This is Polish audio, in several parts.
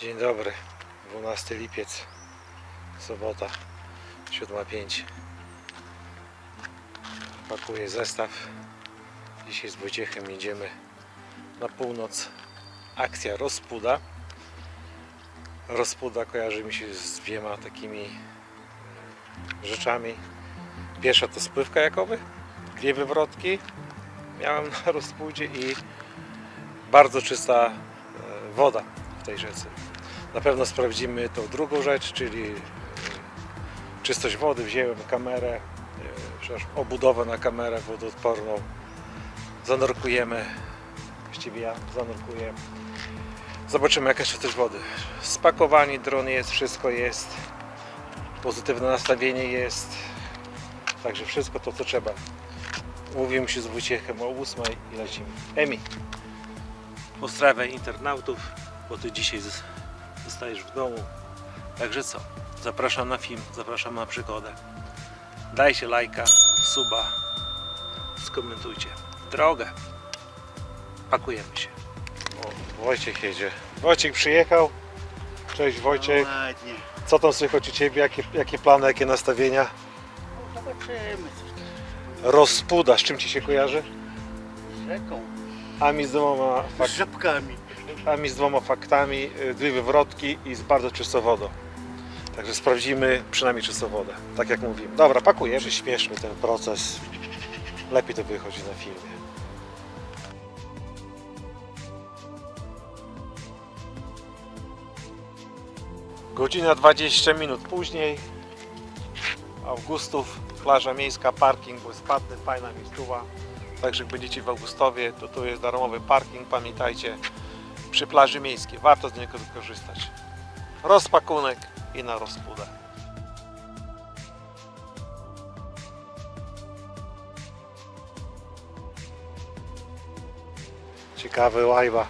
Dzień dobry, 12 lipiec, sobota, 7.05. Pakuję zestaw. Dzisiaj z Wojciechem jedziemy na północ. Akcja Rozpuda. Rozpuda kojarzy mi się z dwiema takimi e, rzeczami. Pierwsza to spływ kajakowy, dwie wywrotki miałem na Rozpudzie i bardzo czysta e, woda w tej rzece. Na pewno sprawdzimy tą drugą rzecz, czyli e, czystość wody. Wziąłem kamerę, przepraszam, obudowę na kamerę wodoodporną. Zanurkujemy, właściwie ja zanurkuję. Zobaczymy jaka czystość wody. Spakowanie, dron jest, wszystko jest. Pozytywne nastawienie jest. Także wszystko to co trzeba. Mówimy się z Wojciechem o 8 i lecimy. Emi. Pozdrawiam internautów, bo ty dzisiaj zostajesz w domu. Także co? Zapraszam na film, zapraszam na przygodę. Dajcie lajka, suba, skomentujcie. Drogę. Pakujemy się. O, Wojciech jedzie. Wojciech przyjechał. Cześć Wojciech. Ładnie. Co tam słychać u Ciebie? Jakie, jakie plany, jakie nastawienia? Zobaczymy. Rozpuda, z czym Ci się kojarzy? Z rzeką. A mi z dwoma, Z fak- z dwoma faktami, y, dwie wywrotki i z bardzo czystą wodą. Także sprawdzimy przynajmniej czystą wodę, tak jak mówiłem. Dobra, pakujemy, przyspieszmy ten proces. Lepiej to wychodzi na filmie. Godzina 20 minut później. Augustów, plaża miejska, parking bezpłatny, fajna miejscowa. Także jak będziecie w Augustowie, to tu jest darmowy parking, pamiętajcie, przy plaży miejskiej. Warto z niego korzystać. Rozpakunek i na rozpudę. Ciekawy łajba,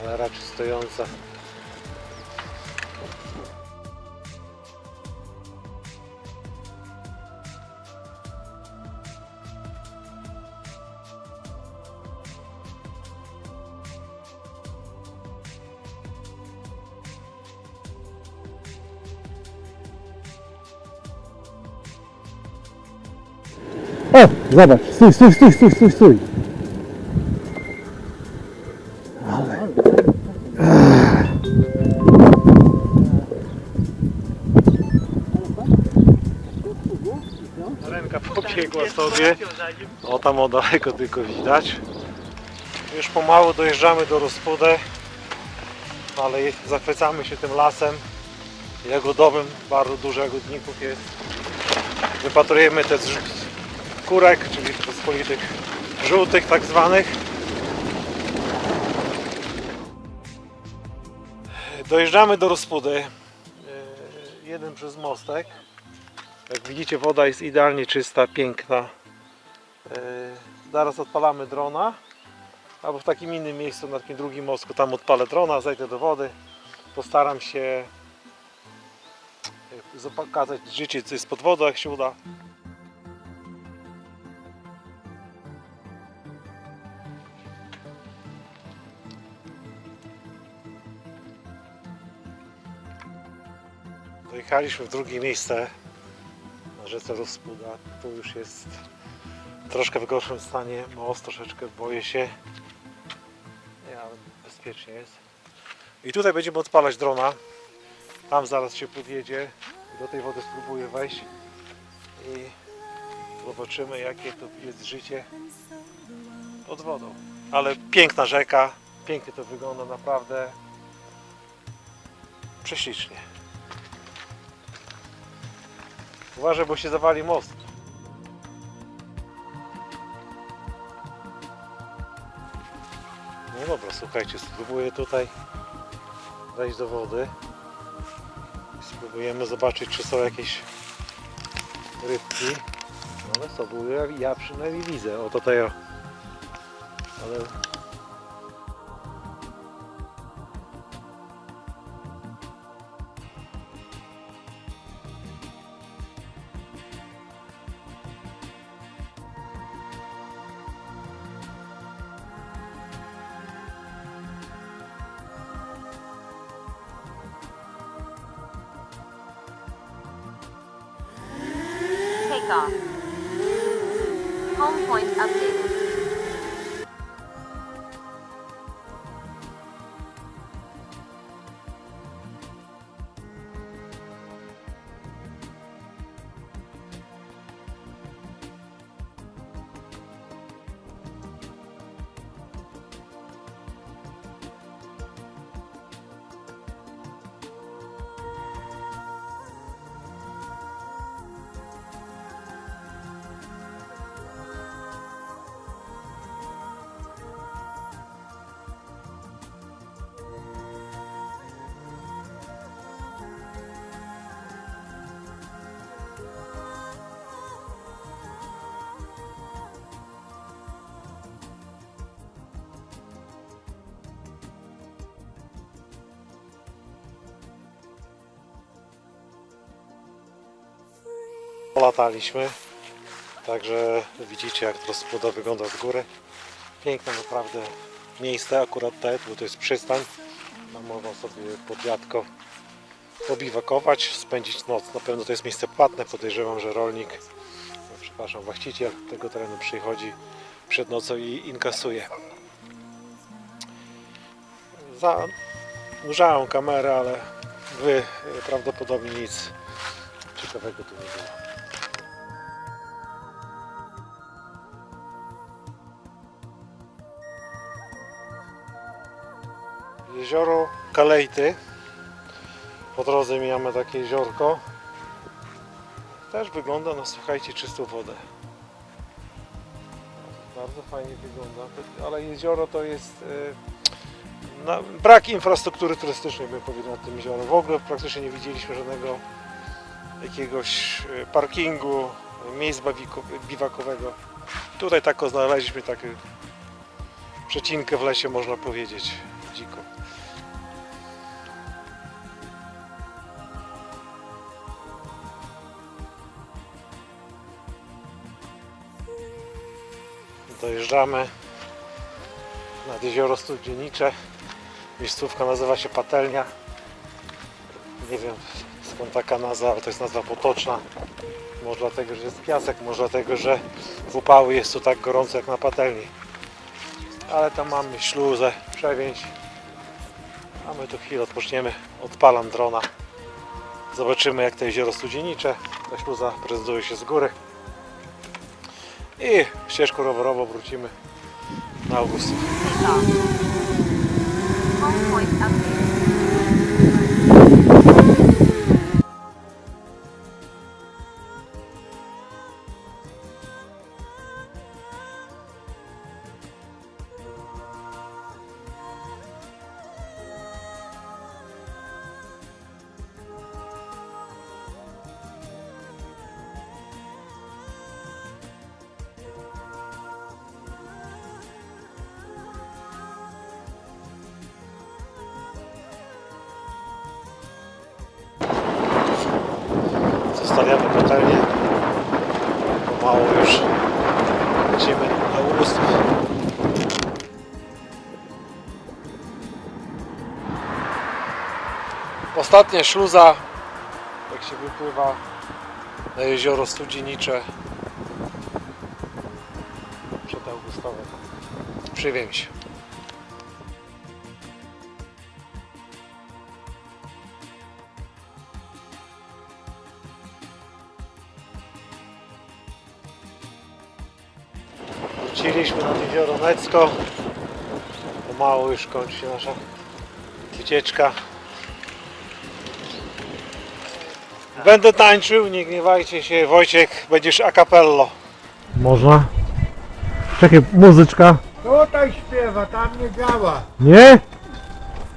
ale raczej stojąca. O, zobacz, stój, stój, stój, stój, stój, stój. Ale... Ręka pobiegła sobie. O tam o daleko tylko widać. Już pomału dojeżdżamy do Rozpudę, ale zachwycamy się tym lasem jagodowym. Bardzo dużo jagodników jest. Wypatrujemy te kurek, czyli pospolitych żółtych tak zwanych. Dojeżdżamy do Rozpudy. Yy, Jeden przez mostek. Jak widzicie woda jest idealnie czysta, piękna. Yy, Zaraz odpalamy drona. Albo w takim innym miejscu, na takim drugim mostku, tam odpalę drona, zajdę do wody. Postaram się yy, pokazać życie, co jest pod wodą, jak się uda. Dojechaliśmy w drugie miejsce na rzece Rozpuda. Tu już jest troszkę w gorszym stanie most, troszeczkę boję się. Ale bezpiecznie jest. I tutaj będziemy odpalać drona. Tam zaraz się podjedzie. Do tej wody spróbuję wejść i zobaczymy jakie to jest życie pod wodą. Ale piękna rzeka, pięknie to wygląda naprawdę. Prześlicznie. Uważaj, bo się zawali most. No dobra, słuchajcie, spróbuję tutaj wejść do wody. Spróbujemy zobaczyć, czy są jakieś rybki. No ale są, bo ja, ja przynajmniej widzę. O tutaj o. Ale Liftoff. Home point updated. Polataliśmy, także widzicie jak spoda wygląda z góry. Piękne naprawdę miejsce, akurat te, bo to jest przystań. Tam można sobie pod wiatko pobiwakować, spędzić noc. Na pewno to jest miejsce płatne, podejrzewam, że rolnik, no, przepraszam, właściciel tego terenu przychodzi przed nocą i inkasuje. Zanurzałem kamerę, ale wy e, prawdopodobnie nic ciekawego tu nie było. Jezioro Kalejty. Po drodze mijamy takie jeziorko. Też wygląda na, słuchajcie, czystą wodę. Bardzo fajnie wygląda, ale jezioro to jest na, brak infrastruktury turystycznej, bym powiedział, na tym jeziorze. W ogóle praktycznie nie widzieliśmy żadnego jakiegoś e, parkingu, miejsc biwakowego. Tutaj tak znaleźliśmy taką przecinkę w lesie, można powiedzieć, Dojeżdżamy nad jezioro Studzienicze. Miejscówka nazywa się Patelnia. Nie wiem skąd taka nazwa, ale to jest nazwa potoczna. Może dlatego, że jest piasek, może dlatego, że w upały jest tu tak gorąco jak na patelni. Ale tam mamy śluzę, przewięź. A my tu chwilę odpoczniemy. Odpalam drona. Zobaczymy jak to jezioro Studzienicze. Ta śluza prezentuje się z góry. I ścieżką rowerową wrócimy na Augustów. Liftoff. Home point updated. Zostawiamy patelnię. Pomału już lecimy na Augustów. Ostatnia śluza, jak się wypływa na jezioro Studzienicze przed Augustowem. Przywięź. Wróciliśmy nad jezioro Necko. Pomału już kończy się nasza wycieczka. Będę tańczył, nie gniewajcie się. Wojciek, będziesz a cappello. Można? Czekaj, muzyczka. Tutaj śpiewa, tam nie działa. Nie?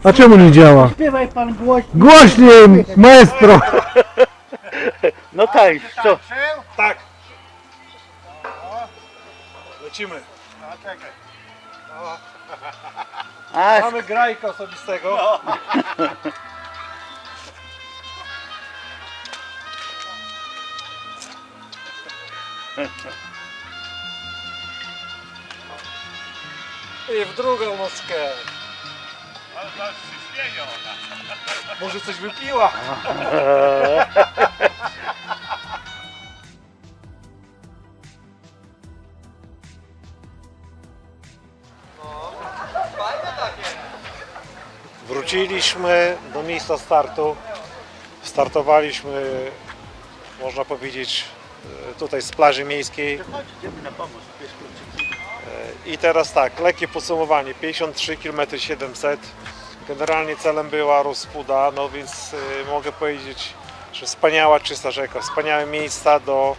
A czemu nie działa? Śpiewaj pan głośno. Głośniej, maestro! No tak, co? Tak. Lecimy. A, Mamy grajka osobistego. I w drugą nóżkę. Może coś wypiła? wróciliśmy do miejsca startu. Startowaliśmy, można powiedzieć, e, tutaj z plaży miejskiej. Kluczyki. I teraz tak, lekkie podsumowanie, 53 km 700. Generalnie celem była Rozpuda, no więc y, mogę powiedzieć, że wspaniała czysta rzeka, wspaniałe miejsca do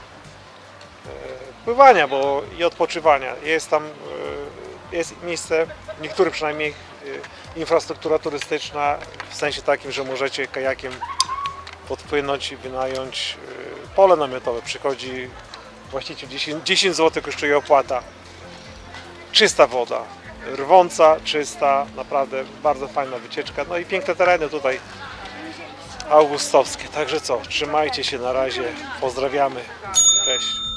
pływania bo, i odpoczywania. Jest tam jest miejsce, niektóre przynajmniej, infrastruktura turystyczna w sensie takim, że możecie kajakiem podpłynąć i wynająć y, pole namiotowe. Przychodzi właściciel 10, 10 zł kosztuje opłata czysta woda, rwąca, czysta, naprawdę bardzo fajna wycieczka. No i piękne tereny tutaj augustowskie. Także co, trzymajcie się na razie, pozdrawiamy, cześć.